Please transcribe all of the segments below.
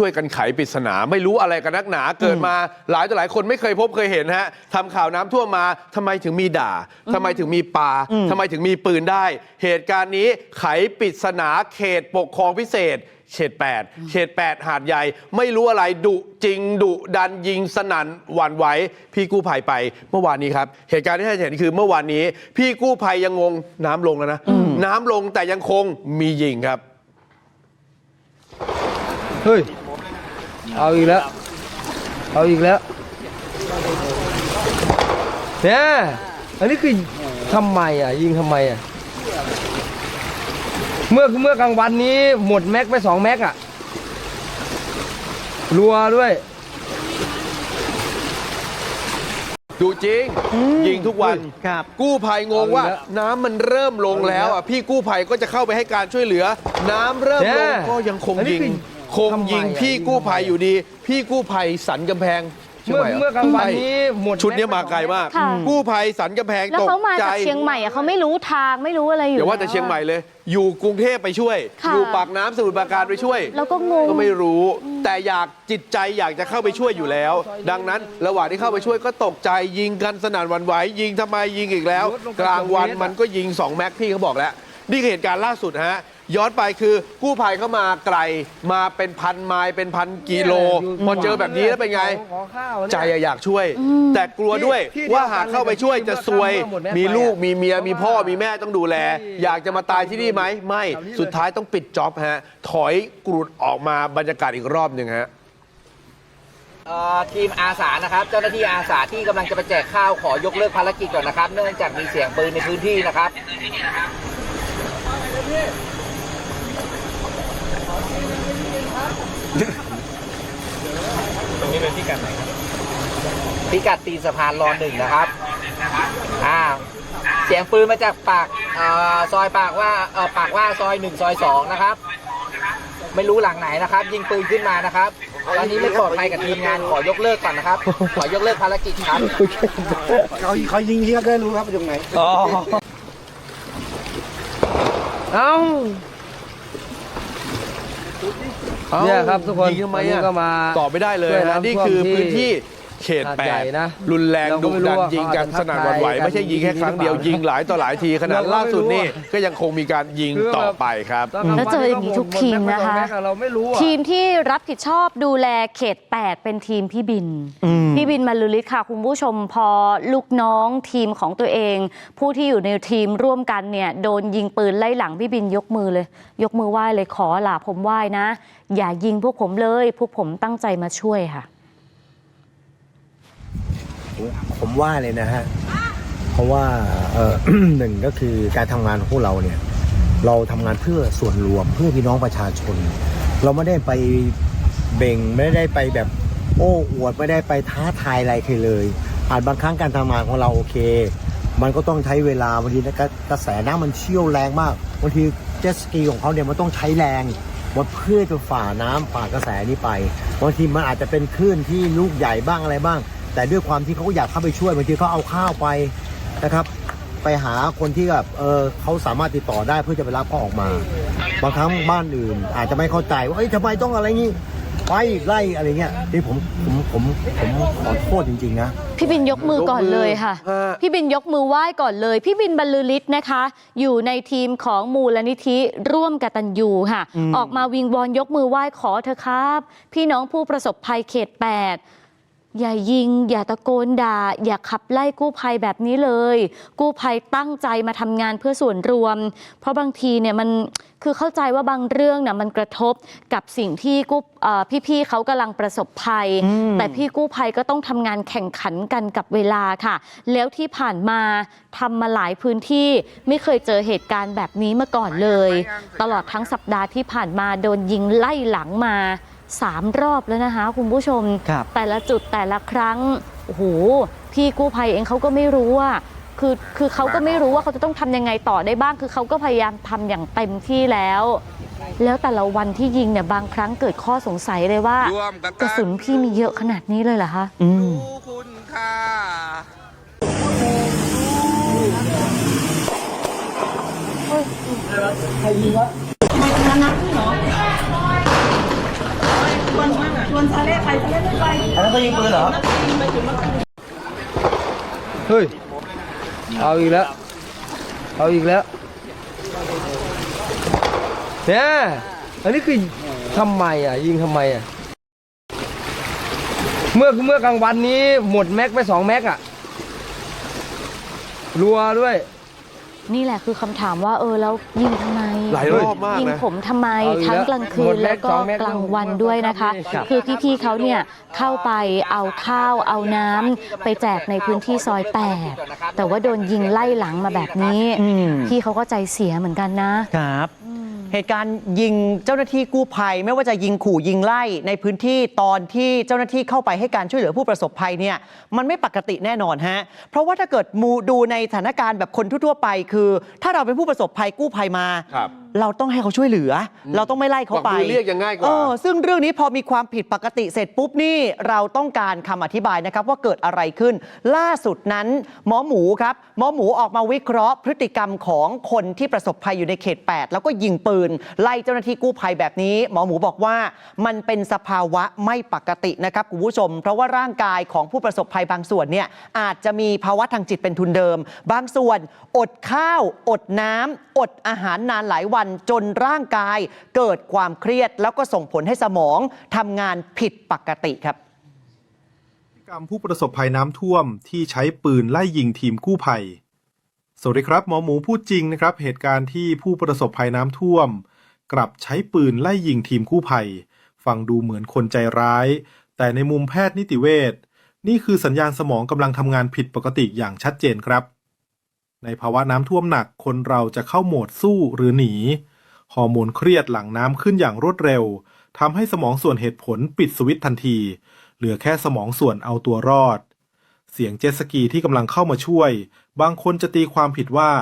ช่วยกันไขปริศนาไม่รู้อะไรกันนักหนาเกิดมาหลายต่อหลายคนไม่เคยพบเคยเห็นฮะทำข่าวน้ำท่วมมาทำไมถึงมีด่าทำไมถึงมีปลาทำไมถึงมีปืนได้ เหตุการณ์นี้ไขปริศนาเขตปกครองพิเศษเขต8เขต8 หาดใหญ่ ไม่รู้อะไรดุจริงดุดันยิงสนั่นหวั่นไหวพี่กู้ภัยไปเมื่อวานนี้ครับ เหตุการณ์ที่ท่านเห็นคือเมื่อวานนี้ พี่กู้ภัยยังงงน้ำลงแล้วนะ น้ำลงแต่ยังคงมียิงครับ เฮ้ย เอาอีกแล้ว เอาอีกแล้วเนี่ยอันนี้คือทำไมอะ ยิงทำไมอะ เมื่อเมื่อกลางวันนี้หมดแม็กไปสองแม็กอะ รัวด้วย ดูจริง ยิงทุกวัน ครับ กู้ภัยงงว่า เอาอีกแล้วน้ำมันเริ่มลงแล้วอะพี่กู้ภัยก็จะเข้าไปให้การช่วยเหลือ น้ำเริ่มลงเนี่ย ก็ยังคงอันนี้ยิง คือ คงยิงทำไมอะพี่กู้ภัยอยู่ดี พี่กู้ภัยสันกำแพงชียงเมื่อใหม่หรเมื่อกลางวันนี้หมดชุดเนี้ยแมาไกลมาก ค่ะ กู้ภัยสันกำแพงแล้วตกเขามาใจ จากเชียงใหม่อะเขาไม่รู้ทางไม่รู้อะไรอยู่อย่าว่าแต่เชียงใหม่เลย อยู่กรุงเทพไปช่วย ค่ะ อยู่ปากน้ำสมุทรปราการไปช่วย แล้วก็งง ก็ไม่รู้ แต่อยากจิตใจอยากจะเข้าไปช่วยอยู่แล้ว ดังนั้นระหว่างที่เข้าไปช่วยก็ตกใจยิงกันสนั่นหวันไหวยิงทำไมยิงอีกแล้วลดลงไปกลางวันสองเมตรมันก็ยิง 2 แม็กพี่เขาบอกแล้ว นี่คือเหตุการณ์ล่าสุดฮะ ย้อนไปคือกู้ภัยเข้ามาไกลมาเป็นพันไมล์เป็นพันกิโลพอเจอแบบนี้แล้วเป็นไง ขอข้าวเนี่ย ใจอะอยากช่วย แต่กลัวด้วยที่ที่ว่าหากเข้าไปช่วยจะซวยที่เดียวกันเลยมีลูกไปอะมีเมียมีพ่อมีแม่ต้องดูแลที่อยากจะมาตายที่นี่ไหมไม่แถวนี้เลย สุดท้ายต้องปิดจ็อบฮะ ถอยกรุดออกมาบรรยากาศอีกรอบหนึ่งฮะ เอ่อทีมอาสานะครับ เจ้าหน้าที่อาสาที่กำลังจะไปแจกข้าวขอยกเลิกภารกิจก่อนนะครับ เนื่องจากมีเสียงปืนในพื้นที่นะครับ ตรงนี้เป็นพิกัดไหนครับพิกัดตีนสะพานรอหนึ่งนะครับ อ่า เสียงปืนมาจากปากเอ่อซอยปากว่าเอ่อปากว่าซอยหนึ่งซอยสองนะครับ ไม่รู้หลังไหนนะครับ ยิงปืนขึ้นมานะครับ ตอนนี้ไม่ปลอดภัยกับทีมงานขอยกเลิกก่อนนะครับ ขอยกเลิกภารกิจครับ เขาเขายิงที่ก็ได้รู้ครับอยู่ตรงไหน อ๋อ เอ้า เนี่ยครับทุกคนยิงทำไมวันนี้อะก็มาตอบไม่ได้เลยช่วยนะน้ำนี่คือท่วมที่ พื้นที่ เขตหาดแปใหญ่ดนะรุนแรงเราก็ดุไม่รู้ดันว่ายิงกันเขาอาจจะสนั่นหวันไหวทักทายไม่ใช่ยิงแค่ครั้งเดียวกันยิงหลายต่อหลายทีขนาดเราก็ล่าสุดไม่รู้นี่อะก็ยังคงมีการยิงต่อไปครับ แล้วเจออย่างนี้ทุกทีมนะคะเราไม่รู้อะทีมที่รับผิดชอบดูแลเขต 8 เป็นทีมพี่บิน พี่บินมาลือฤทธิ์ค่ะ คุณผู้ชมพอลูกน้องทีมของตัวเอง ผู้ที่อยู่ในทีมร่วมกันเนี่ยโดนยิงปืนไล่หลังพี่บินยกมือเลย ยกมือไหว้เลยขอลาผมไหว้นะ อย่ายิงพวกผมเลย พวกผมตั้งใจมาช่วยค่ะ ผมว่าเลยนะฮะ เพราะว่าเออหนึ่งก็คือการทำงานของพวกเราเนี่ย เราทำงานเพื่อส่วนรวมเพื่อพี่น้องประชาชน เราไม่ได้ไปเบ่งไม่ได้ไปแบบโอ้อวดไม่ได้ไปท้าทายอะไรใครเลย อาจบางครั้งการทำงานของเราโอเค มันก็ต้องใช้เวลาบางทีนะกระแสน้ำมันเชี่ยวแรงมากบางทีเจ็ตสกีของเขาเนี่ยมันต้องใช้แรงมันเพื่อจะฝ่าน้ำฝ่ากระแสนี้ไปบางทีมันอาจจะเป็นคลื่นที่ลูกใหญ่บ้างอะไรบ้าง แต่ด้วยความที่เขาอยากเข้าไปช่วยบางทีเขาเอาข้าวไปนะครับ ไปหาคนที่แบบเออเขาสามารถติดต่อได้เพื่อจะไปรับเขาออกมา บางครั้งบ้านอื่น อาจจะไม่เข้าใจว่าเอ้ยทำไมต้องอะไรงี้ไปไล่อะไรเงี้ยนี่ผมผมผมผมขอโทษจริงๆนะพี่บินยกมือก่อนเลยค่ะฮะพี่บินยกมือไหว้ก่อนเลย พี่บินบรรลือฤทธิ์นะคะ อยู่ในทีมของมูลนิธิร่วมกตัญญูค่ะ ออกมาวิงวอนยกมือไหว้ขอเถอะครับ พี่น้องผู้ประสบภัยเขต 8 อย่ายิง อย่าตะโกนด่า อย่าขับไล่กู้ภัยแบบนี้เลย กู้ภัยตั้งใจมาทำงานเพื่อส่วนรวม เพราะบางทีเนี่ยมันคือเข้าใจว่าบางเรื่องน่ะมันกระทบกับสิ่งที่กู้เอ่อพี่ๆเขากำลังประสบภัย แต่พี่กู้ภัยก็ต้องทำงานแข่งขันกันกับเวลาค่ะ แล้วที่ผ่านมาทำมาหลายพื้นที่ไม่เคยเจอเหตุการณ์แบบนี้มาก่อนเลย ตลอดทั้งสัปดาห์ที่ผ่านมาโดนยิงไล่หลังมา สามรอบแล้วนะคะ คุณผู้ชมครับแต่ละจุดแต่ละครั้งโอ้โหพี่กู้ภัยเองเขาก็ไม่รู้ว่าคือคือเขาก็ไม่รู้ว่าเขาจะต้องทำยังไงต่อได้บ้าง คือเขาก็พยายามทำอย่างเต็มที่แล้ว แล้วแต่ละวันที่ยิงเนี่ยบางครั้งเกิดข้อสงสัยเลยว่ากระสุนพี่มีเยอะขนาดนี้เลยเหรอคะคุณค่ามันนทะเลไปทะเลไม่ไปอันนั้นก็ยิงปืนเหรอ เฮ้ย เอาอีกแล้ว เอาอีกแล้วเนี่ยอันนี้คือทำไมอะ ยิงทำไมอะ เมื่อเมื่อกลางวันนี้หมดแม็กไปสองแม็กอะ รัวด้วย นี่แหละคือคำถามว่าเออแล้วยิงทำไมหลายรอบมากยิงนะ ผมทำไมเอาอีกแล้วทั้งกลางคืหมนดแม็แล้กวก็สองแม็กกลางวันด้วยนะคะ ครับ คือพี่ๆเขาเนี่ยเข้าไปเอาข้าวเอาน้ำไปแจกในพื้นที่ซอยแปดแต่ว่าโดนยิงไล่หลังมาแบบนี้ อืม พี่เขาก็ใจเสียเหมือนกันนะ ครับ เหตุการณ์ยิงเจ้าหน้าที่กู้ภัย ไม่ว่าจะยิงขู่ยิงไล่ในพื้นที่ตอนที่เจ้าหน้าที่เข้าไปให้การช่วยเหลือผู้ประสบภัยเนี่ยมันไม่ปกติแน่นอนฮะเพราะว่าถ้าเกิดมูดูในสถานการณ์แบบคนทั่วๆไป คือ ถ้าเราเป็นผู้ประสบภัยกู้ภัยมาครับเราต้องให้เขาช่วยเหลืออเราต้องไม่ไล่เขาไปกวักมือเรียกยังง่ายกว่า เออซึ่งเรื่องนี้พอมีความผิดปกติเสร็จปุ๊บนี่เราต้องการคำอธิบายนะครับว่าเกิดอะไรขึ้น ล่าสุดนั้น หมอหมูครับ หมอหมูออกมาวิเคราะห์พฤติกรรมของคนที่ประสบภัยอยู่ในเขต 8 แล้วก็ยิงปืน ไล่เจ้าหน้าที่กู้ภัยแบบนี้ หมอหมูบอกว่ามันเป็นสภาวะไม่ปกตินะครับคุณผู้ชม เพราะว่าร่างกายของผู้ประสบภัยบางส่วนเนี่ยอาจจะมีภาวะทางจิตเป็นทุนเดิม บางส่วนอดข้าว อดน้ำอดอาหารนานหลายวันจนร่างกาย เกิดความเครียด แล้วก็ส่งผลให้สมองทำงานผิดปกติครับพิกรรมผู้ประสบภัยน้ำท่วมที่ใช้ปืนไล่ยิงทีมกู้ภัย สวัสดีครับ หมอหมูพูดจริงนะครับ เหตุการณ์ที่ผู้ประสบภัยน้ำท่วม กลับใช้ปืนไล่ยิงทีมกู้ภัย ฟังดูเหมือนคนใจร้าย แต่ในมุมแพทย์นิติเวชนี่คือสัญญาณสมองกำลังทำงานผิดปกติอย่างชัดเจนครับ ในภาวะน้ำท่วมหนักคนเราจะเข้าโหมดสู้หรือหนี ฮอร์โมนเครียดหลังน้ำขึ้นอย่างรวดเร็วทำให้สมองส่วนเหตุผลปิดสวิตช์ทันที เหลือแค่สมองส่วนเอาตัวรอด เสียงเจ็ตสกีที่กำลังเข้ามาช่วย บางคนจะตีความผิดว่า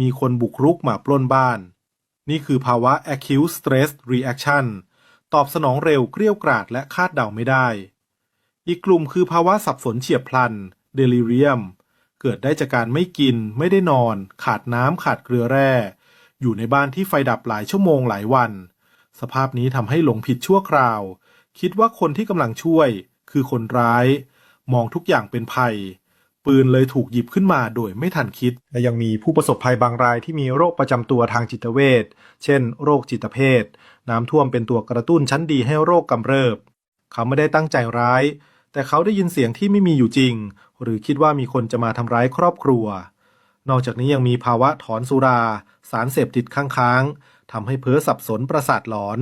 มีคนบุกรุกมาปล้นบ้าน นี่คือภาวะ acute stress reaction ตอบสนองเร็วเกรี้ยวกราดและคาดเดาไม่ได้ อีกกลุ่มคือภาวะสับสนเฉียบพลัน delirium เกิดได้จากการไม่กิน ไม่ได้นอน ขาดน้ำขาดเกลือแร่ อยู่ในบ้านที่ไฟดับหลายชั่วโมงหลายวัน สภาพนี้ทำให้หลงผิดชั่วคราว คิดว่าคนที่กำลังช่วย คือคนร้าย มองทุกอย่างเป็นภัย ปืนเลยถูกหยิบขึ้นมาโดยไม่ทันคิด และยังมีผู้ประสบภัยบางรายที่มีโรคประจำตัวทางจิตเวชเช่น โรคจิตเภท น้ำท่วมเป็นตัวกระตุ้นชั้นดีให้โรคกำเริบ เขาไม่ได้ตั้งใจร้าย แต่เขาได้ยินเสียงที่ไม่มีอยู่จริง หรือคิดว่ามีคนจะมาทำร้ายครอบครัว นอกจากนี้ยังมีภาวะถอนสุรา สารเสพติดค้างๆทำให้เพ้อสับสนประสาทหลอน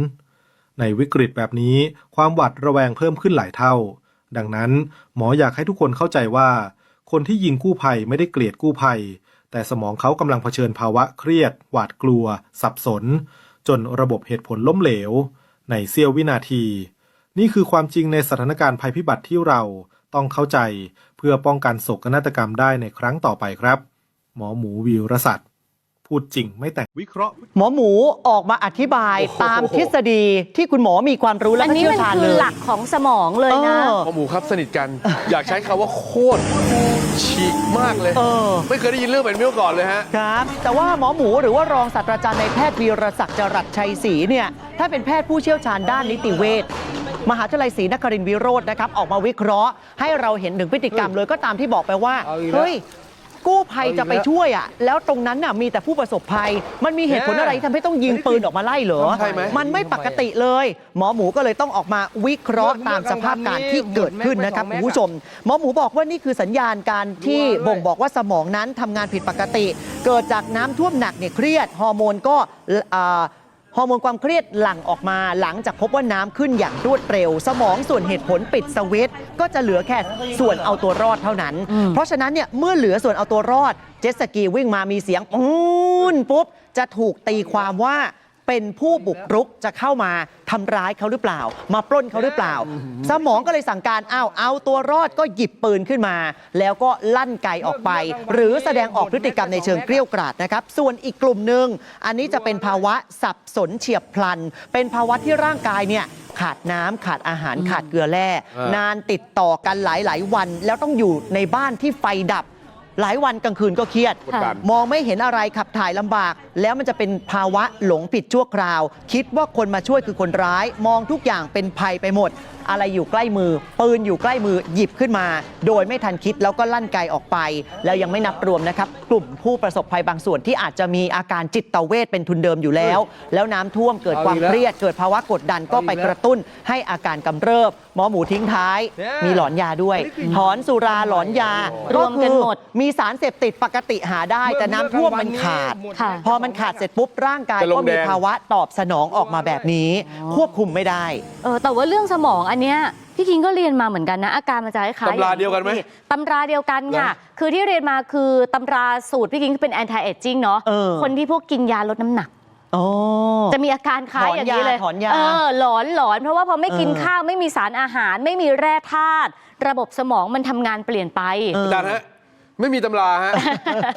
ในวิกฤตแบบนี้ความหวาดระแวงเพิ่มขึ้นหลายเท่า ดังนั้นหมออยากให้ทุกคนเข้าใจว่า คนที่ยิงกู้ภัยไม่ได้เกลียดกู้ภัย แต่สมองเขากำลังเผชิญภาวะเครียด หวาดกลัว สับสน จนระบบเหตุผลล้มเหลว ในเสี้ยววินาทีนี่คือความจริงในสถานการณ์ภัยพิบัติที่เรา ต้องเข้าใจเพื่อป้องกันโศกนาฏกรรมได้ในครั้งต่อไปครับ หมอหมูวีรศักดิ์พูดจริงไม่แต่งวิเคราะห์ หมอหมูออกมาอธิบายตามทฤษฎีที่คุณหมอมีความรู้และอันก็นี้เชี่ยมัวนชาญคืเลอย หลักของสมองเลยนะ เออ หมอหมูครับสนิทกัน อยากใช้คำว่าโคตรฉีกมากเลย เออ ไม่เคยได้ยินเรื่องแบบนี้มาก่อนเลยฮะ ครับ แต่ว่าหมอหมูหรือว่ารองศาสตราจารย์ในแพทย์วีรศักดิ์จรัสชัยศรีเนี่ย ถ้าเป็นแพทย์ผู้เชี่ยวชาญด้านนิติเวช มหาวิทยาลัยศรีนครินทรวิโรจน์นะครับออกมาวิเคราะห์ให้เราเห็นถึงพฤติกรรมเลยก็ตามที่บอกไปว่าเอาอีกแล้ว เฮ้ย กู้ภัยเอาอีกจะไปแล้วช่วยอะ แล้วตรงนั้นน่ะมีแต่ผู้ประสบภัย มันมีเหตุผลอะไรที่ทำให้ต้องยิงปืนออกมาไล่เหรอ ใช่ไหม มันไม่ปกติเลย หมอหมูก็เลยต้องออกมาวิเคราะห์ตามสภาพการที่เกิดขึ้นนะครับคุณผู้ชม หมอหมูบอกว่านี่คือสัญญาณการที่บ่งบอกว่าสมองนั้นทำงานผิดปกติ เกิดจากน้ำท่วมหนักเนี่ยเครียดฮอร์โมนก็อ่า ฮอร์โมนความเครียดหลั่งออกมาหลังจากพบว่าน้ำขึ้นอย่างรวดเร็ว สมองส่วนเหตุผลปิดสวิตช์ก็จะเหลือแค่ส่วนเอาตัวรอดเท่านั้น เพราะฉะนั้นเนี่ยเมื่อเหลือส่วนเอาตัวรอด เจ็ตสกีวิ่งมามีเสียงปูนปุ๊บจะถูกตีความว่า เป็นผู้บุกรุกจะเข้ามาทำร้ายเขาหรือเปล่า มาปล้นเขาหรือเปล่า สมองก็เลยสั่งการอ้าวเอาตัวรอดก็หยิบปืนขึ้นมา แล้วก็ลั่นไกออกไป หรือแสดงออกพฤติกรรมในเชิงเกรี้ยวกราดนะครับ ส่วนอีกกลุ่มหนึ่งอันนี้จะเป็นภาวะสับสนเฉียบพลัน เป็นภาวะที่ร่างกายเนี่ยขาดน้ำขาดอาหารขาดเกลือแร่อ่านนานติดต่อกันหลาย ๆ วัน แล้วต้องอยู่ในบ้านที่ไฟดับ หลายวันกลางคืนก็เครียด กดดัน มองไม่เห็นอะไรขับถ่ายลำบาก แล้วมันจะเป็นภาวะหลงผิดชั่วคราว คิดว่าคนมาช่วยคือคนร้าย มองทุกอย่างเป็นภัยไปหมด อะไรอยู่ใกล้มือ ปืนอยู่ใกล้มือหยิบขึ้นมา โดยไม่ทันคิดแล้วก็ลั่นไกออกไป แล้วยังไม่นับรวมนะครับ กลุ่มผู้ประสบภัยบางส่วนที่อาจจะมีอาการจิตเวทเป็นทุนเดิมอยู่แล้ว แล้วน้ำท่วมเกิดความเครียด เกิดภาวะกดดันก็ไปกระตุ้นให้อาการกำเริบ หมอหมูทิ้งท้าย มีหลอนยาด้วย ถอนสุราหลอนยา รวมกันหมดคือมีสารเสพติดปกติหาได้ แต่น้ำท่วมมันขาดค่ะพอมันขาดเสร็จปุ๊บร่างกายจะลงก็มีแดงภาวะตอบสนองออกมาแบบนี้ ควบคุมไม่ได้ เออแต่ว่าเรื่องสมองอันเนี้ยพี่คิงก็เรียนมาเหมือนกันนะ อาการมันจะคล้ายๆตำราเดียวกันไหมที่ตำราเดียวกันค่ะเหรอคือที่เรียนมาคือตำราสูตรพี่คิงเป็น anti aging เนาะเออ คนที่พวกกินยาลดน้ำหนัก โอ้ จะมีอาการคล้ายอย่างนี้เลยถอนยาถอนยาเออหลอนหลอนเพราะว่าพอไม่กินเออข้าวไม่มีสารอาหาร ไม่มีแร่ธาตุระบบสมองมันทำงานเปลี่ยนไป เออ อาจารย์ฮะไม่มีตำราฮะ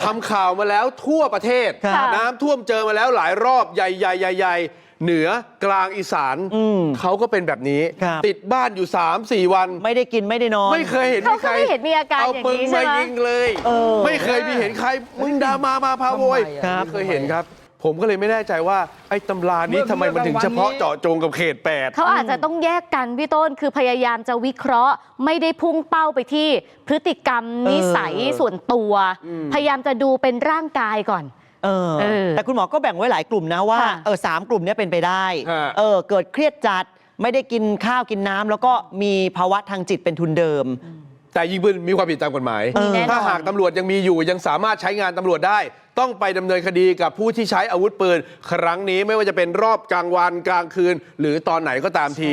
ทำข่าวมาแล้วทั่วประเทศครับน้ำท่วมเจอมาแล้วหลายรอบใหญ่ๆใหญ่ๆ เหนือกลางอีสานอืมเขาก็เป็นแบบนี้ครับติดบ้านอยู่ 3 4 วัน ไม่ได้กินไม่ได้นอน ไม่เคยเห็นเขามีใครก็ไม่เห็นมีอาการเอาอย่างปืนนี้ใช่มาไหมยิงเลยเออไม่เคยมีเห็นใครมึงดามามาพาโวยครับไม่เคยเห็นครับผมก็เลยไม่แน่ใจว่าไอ้ตำรานี้ทำไมมันถึงเฉพาะเจาะจงกับเขตแปดเขาอาจจะต้องแยกกันพี่ต้นคือพยายามจะวิเคราะห์ ไม่ได้พุ่งเป้าไปที่พฤติกรรมนิสัยส่วนตัว พยายามจะดูเป็นร่างกายก่อน เออ เออ แต่คุณหมอก็แบ่งไว้หลายกลุ่มนะว่าค่ะ เออสามกลุ่มเนี้เป็นไปได้ ฮะ เออเกิดเครียดจัดไม่ได้กินข้าวกินน้ำแล้วก็มีภาวะทางจิตเป็นทุนเดิม แต่ยิงปืนมีความผิดตามกฎหมาย มีแน่นอน ถ้าหากตำรวจยังมีอยู่ยังสามารถใช้งานตำรวจได้ ต้องไปดำเนินคดีกับผู้ที่ใช้อาวุธปืน ครั้งนี้ไม่ว่าจะเป็นรอบกลางวันกลางคืน หรือตอนไหนก็ตามที